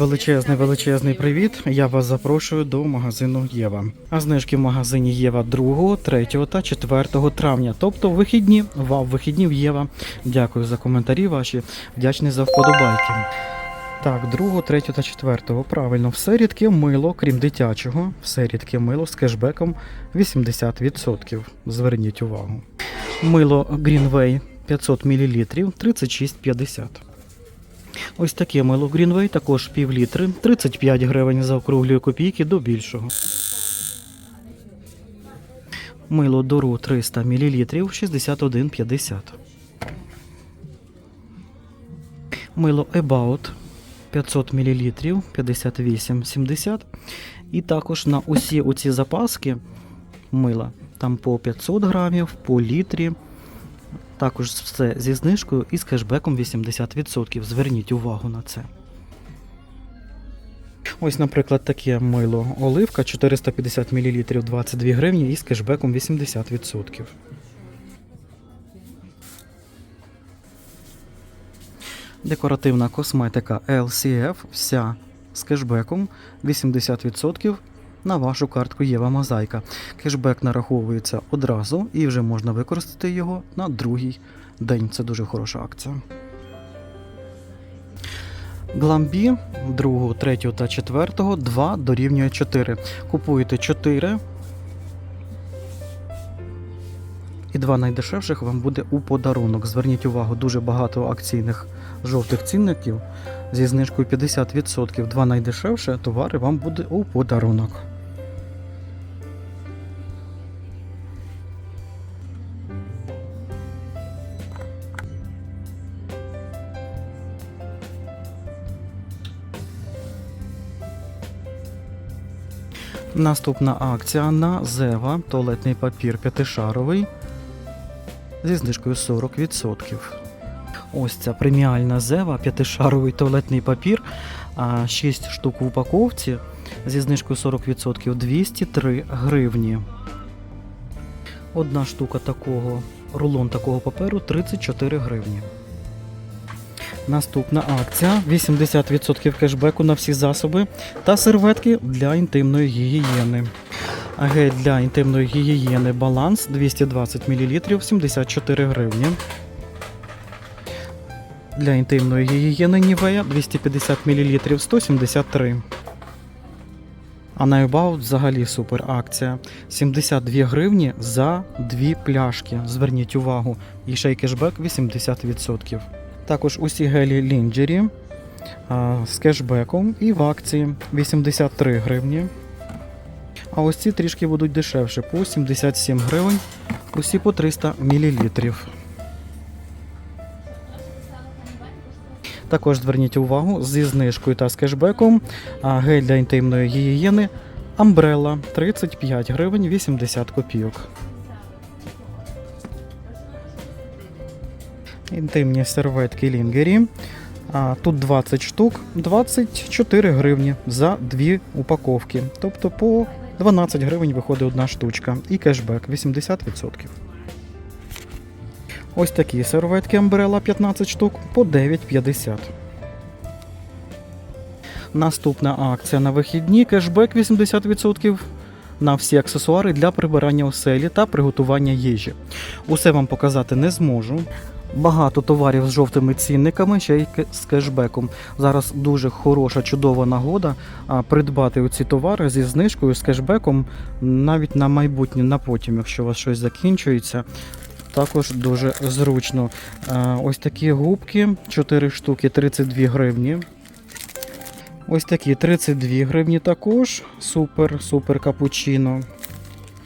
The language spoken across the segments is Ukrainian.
Величезний величезний привіт! Я вас запрошую до магазину Єва. А знижки в магазині Єва 2, 3 та 4 травня, тобто вихідні. Вау, вихідні в Єва. Дякую за коментарі ваші. Вдячний за вподобайки. Так, 2, 3 та 4. Правильно, все рідке мило, крім дитячого, все рідке мило з кешбеком 80%. Зверніть увагу. Мило Greenway 500 мл 36,50. Ось таке мило Greenway, також пів літри, 35 гривень за округлюю копійки до більшого. Мило Дору 300 мл 61,50. Мило About 500 мл 58,70. І також на усі оці запаски мила, там по 500 грамів, по літрі. Також все зі знижкою і з кешбеком 80%. Зверніть увагу на це. Ось, наприклад, таке мило оливка 450 мл 22 гривні і з кешбеком 80%. Декоративна косметика LCF вся з кешбеком 80% на вашу картку Єва Мозаїка. Кешбек нараховується одразу і вже можна використати його на другий день. Це дуже хороша акція. Гламбі 2, 3 та 4 2 дорівнює 4. Купуєте 4. І два найдешевших вам буде у подарунок. Зверніть увагу, дуже багато акційних жовтих цінників зі знижкою 50%. Два найдешевші товари вам буде у подарунок. Наступна акція на Зева туалетний папір п'ятишаровий зі знижкою 40%. Ось ця преміальна Зева, п'ятишаровий туалетний папір, 6 штук в упаковці зі знижкою 40% 203 гривні. Одна штука такого, рулон такого паперу 34 гривні. Наступна акція 80% кешбеку на всі засоби та серветки для інтимної гігієни. Гель для інтимної гігієни баланс 220 мл 74 гривні. Для інтимної гігієни Нівея 250 мл 173. А на About взагалі супер акція. 72 гривні за дві пляшки. Зверніть увагу. І ще й кешбек 80%. Також усі гелі Лінджері з кешбеком і в акції 83 гривні. А ось ці трішки будуть дешевше по 77 гривень, усі по 300 мл. Також зверніть увагу зі знижкою та з кешбеком гель для інтимної гігієни Umbrella 35 гривень 80 копійок. Інтимні серветки Лінгері. Тут 20 штук, 24 гривні за дві упаковки. Тобто по 12 гривень виходить одна штучка. І кешбек 80%. Ось такі серветки Umbrella 15 штук по 9,50. Наступна акція на вихідні кешбек 80% на всі аксесуари для прибирання оселі та приготування їжі. Усе вам показати не зможу. Багато товарів з жовтими цінниками, ще й з кешбеком. Зараз дуже хороша, чудова нагода придбати оці товари зі знижкою, з кешбеком навіть на майбутнє, на потім, якщо у вас щось закінчується. Також дуже зручно. Ось такі губки, 4 штуки, 32 гривні. Ось такі 32 гривні також. Супер, супер капучино.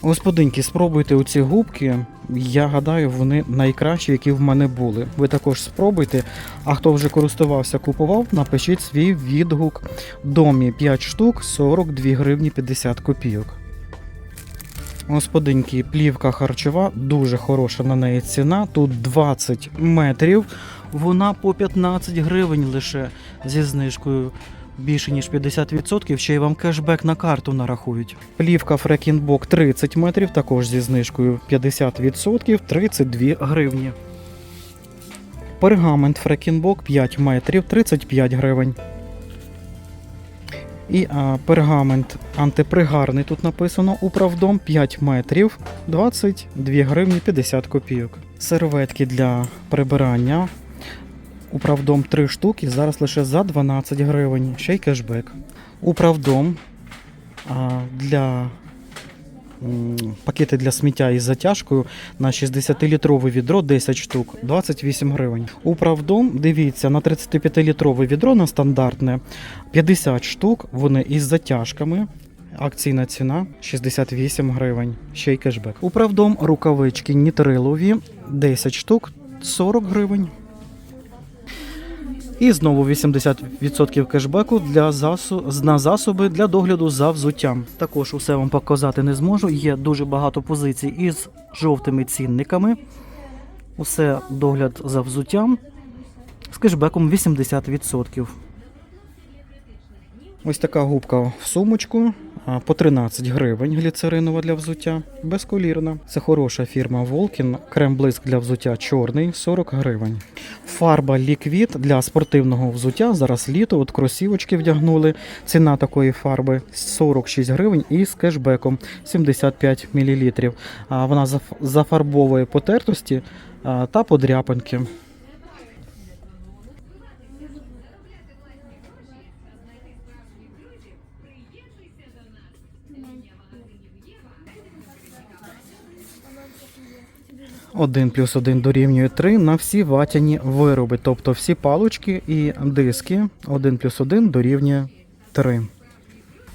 Господинки, спробуйте оці губки. Я гадаю, вони найкращі, які в мене були. Ви також спробуйте. А хто вже користувався, купував, напишіть свій відгук. Домі 5 штук, 42 гривні 50 копійок. Господинки, плівка харчова, дуже хороша на неї ціна. Тут 20 метрів. Вона по 15 гривень лише зі знижкою більше ніж 50%, ще й вам кешбек на карту нарахують. Плівка Фрекінбок 30 метрів, також зі знижкою 50%, 32 гривні. Пергамент Фрекінбок 5 метрів, 35 гривень. І а, пергамент антипригарний тут написано. Управдом 5 метрів 22 гривні 50 копійок. Серветки для прибирання. Управдом 3 штуки, зараз лише за 12 гривень. Ще й кешбек. Управдом для пакети для сміття із затяжкою на 60-літрове відро 10 штук, 28 гривень. Управдом, дивіться, на 35-літрове відро на стандартне 50 штук, вони із затяжками. Акційна ціна 68 гривень. Ще й кешбек. Управдом рукавички нітрилові 10 штук 40 гривень. І знову 80% кешбеку для засу... на засоби для догляду за взуттям. Також усе вам показати не зможу. Є дуже багато позицій із жовтими цінниками. Усе догляд за взуттям з кешбеком 80%. Ось така губка в сумочку по 13 гривень гліцеринова для взуття, безколірна. Це хороша фірма Волкін. Крем-блиск для взуття чорний 40 гривень. Фарба ліквід для спортивного взуття. Зараз літо, от кросівочки вдягнули. Ціна такої фарби 46 гривень і з кешбеком 75 мл. Вона заф- зафарбовує потертості та подряпинки. Один плюс один дорівнює 3 на всі ватяні вироби, тобто всі палочки і диски. 1 плюс 1 дорівнює 3.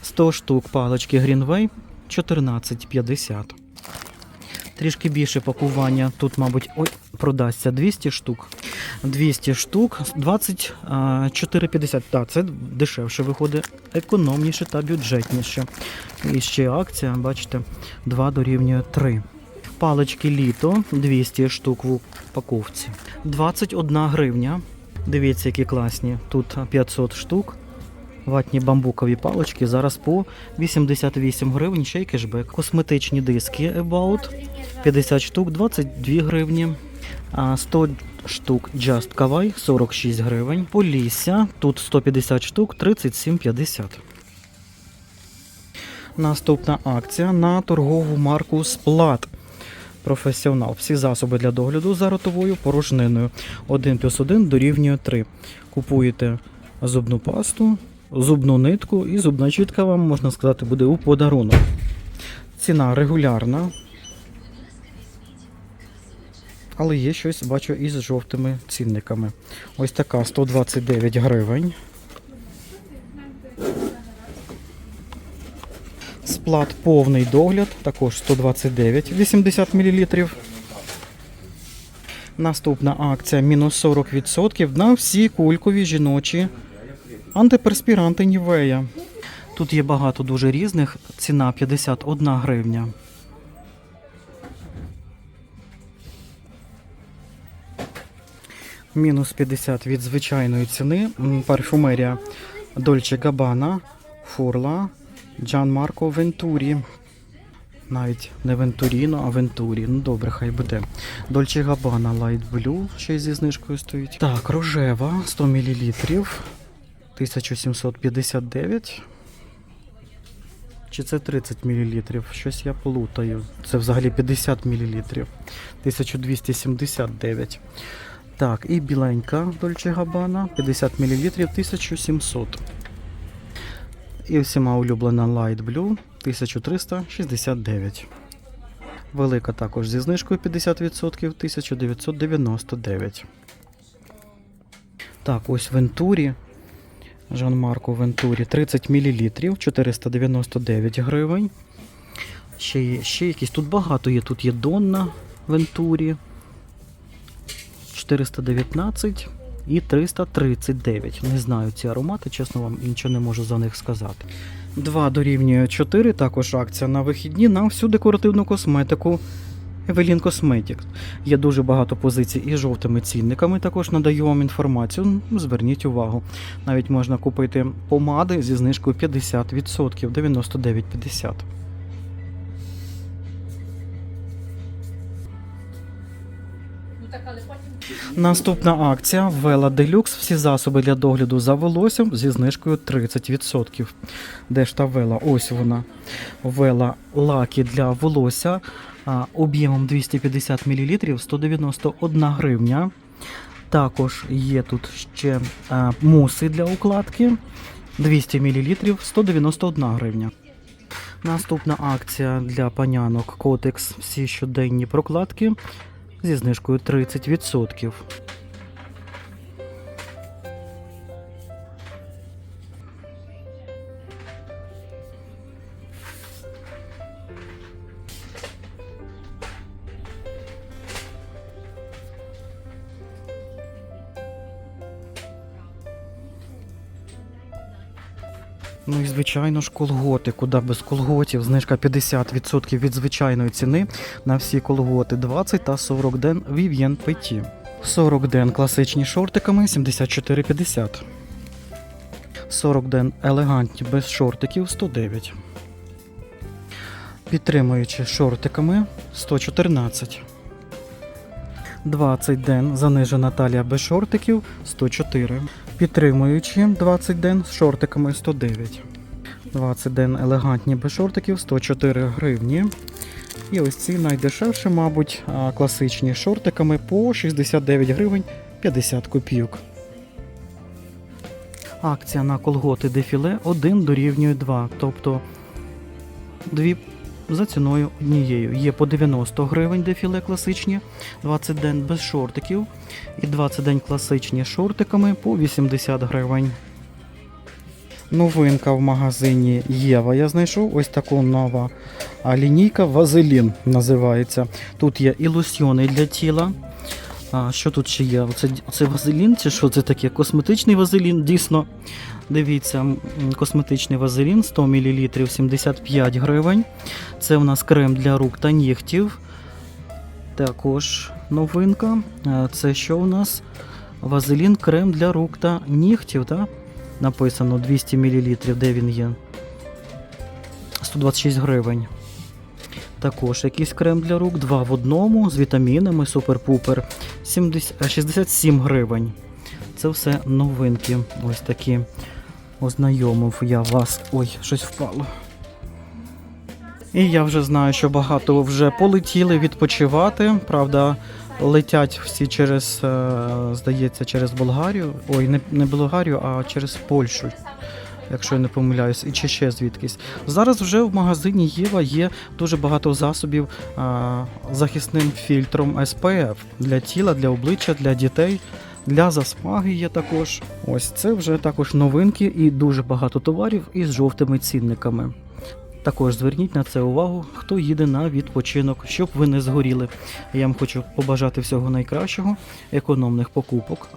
100 штук палички Greenway 14,50. Трішки більше пакування. Тут, мабуть, ой, продасться 200 штук. 200 штук 24,50. Так, це дешевше виходить, економніше та бюджетніше. І ще акція, бачите, 2 дорівнює 3. Палички літо 200 штук в упаковці. 21 гривня. Дивіться, які класні. Тут 500 штук. Ватні бамбукові палички зараз по 88 гривень, ще й кешбек. Косметичні диски About 50 штук, 22 гривні. 100 штук Just Kawaii 46 гривень. Полісся тут 150 штук, 37,50. Наступна акція на торгову марку Сплат. Професіонал. Всі засоби для догляду за ротовою порожниною. 1 плюс 1 дорівнює 3. Купуєте зубну пасту, зубну нитку і зубна чітка вам, можна сказати, буде у подарунок. Ціна регулярна. Але є щось, бачу, із жовтими цінниками. Ось така 129 гривень. Сплат повний догляд, також 129 80 мл. Наступна акція мінус 40% на всі кулькові жіночі антиперспіранти Нівея. Тут є багато дуже різних. Ціна 51 гривня. Мінус 50 від звичайної ціни. Парфюмерія Dolce Gabbana, Фурла, Джан Марко Вентурі. Навіть не Вентуріно, а Вентурі. Ну добре, хай буде. Dolce Gabbana Light Blue, ще й зі знижкою стоїть. Так, рожева 100 мл. 1759. Чи це 30 мл? Щось я плутаю. Це взагалі 50 мл. 1279. Так, і біленька Dolce Gabbana 50 мл 1700. І всіма улюблена Light Blue 1369. Велика також зі знижкою 50% 1999. Так, ось Вентурі. Жан-Марко Вентурі 30 мл 499 гривень. Ще, є, ще якісь тут багато є. Тут є Донна Вентурі 419 і 339. Не знаю ці аромати, чесно вам нічого не можу за них сказати. 2 дорівнює 4, також акція на вихідні на всю декоративну косметику Evelyn Cosmetics. Є дуже багато позицій із жовтими цінниками. Також надаю вам інформацію. Зверніть увагу. Навіть можна купити помади зі знижкою 50%, 99,50. Наступна акція Вела Делюкс. Всі засоби для догляду за волоссям зі знижкою 30%. Де ж та вела? Ось вона. Вела лаки для волосся об'ємом 250 мл 191 гривня. Також є тут ще муси для укладки 200 мл 191 гривня. Наступна акція для панянок Котекс всі щоденні прокладки зі знижкою 30%. Звичайно ж колготи, куди без колготів. Знижка 50% від звичайної ціни на всі колготи 20 та 40 ден Vivien Petit. 40 ден класичні шортиками 74,50. 40 ден елегантні без шортиків 109. Підтримуючи шортиками 114. 20 ден занижена талія без шортиків 104. Підтримуючи 20 ден з шортиками 109. 20 ден елегантні без шортиків 104 гривні. І ось ці найдешевші, мабуть, класичні шортиками по 69 гривень 50 копійок. Акція на колготи дефіле 1 дорівнює 2, тобто дві за ціною однією. Є по 90 гривень дефіле класичні, 20 ден без шортиків і 20 день класичні шортиками по 80 гривень. Новинка в магазині Єва. Я знайшов ось таку нова лінійка Вазелін називається. Тут є і лосьйони для тіла. А, що тут ще є? Оце, оце вазелін чи що це таке? Косметичний вазелін, дійсно. Дивіться, косметичний вазелін 100 мл 75 гривень. Це у нас крем для рук та нігтів. Також новинка. Це що у нас? Вазелін крем для рук та нігтів, так? Написано 200 мл, де він є. 126 гривень. Також якийсь крем для рук, два в одному з вітамінами, супер-пупер. 70 е, 67 гривень. Це все новинки. Ось такі. Ознайомив я вас. Ой, щось впало. І я вже знаю, що багато вже полетіли відпочивати. Правда, летять всі через, е, здається, через Болгарію. Ой, не, не Болгарію, а через Польщу. Якщо я не помиляюсь, і чи ще звідкись. Зараз вже в магазині Єва є дуже багато засобів а, захисним фільтром SPF для тіла, для обличчя, для дітей, для засмаги є також. Ось це вже також новинки і дуже багато товарів із жовтими цінниками. Також зверніть на це увагу, хто їде на відпочинок, щоб ви не згоріли. Я вам хочу побажати всього найкращого, економних покупок.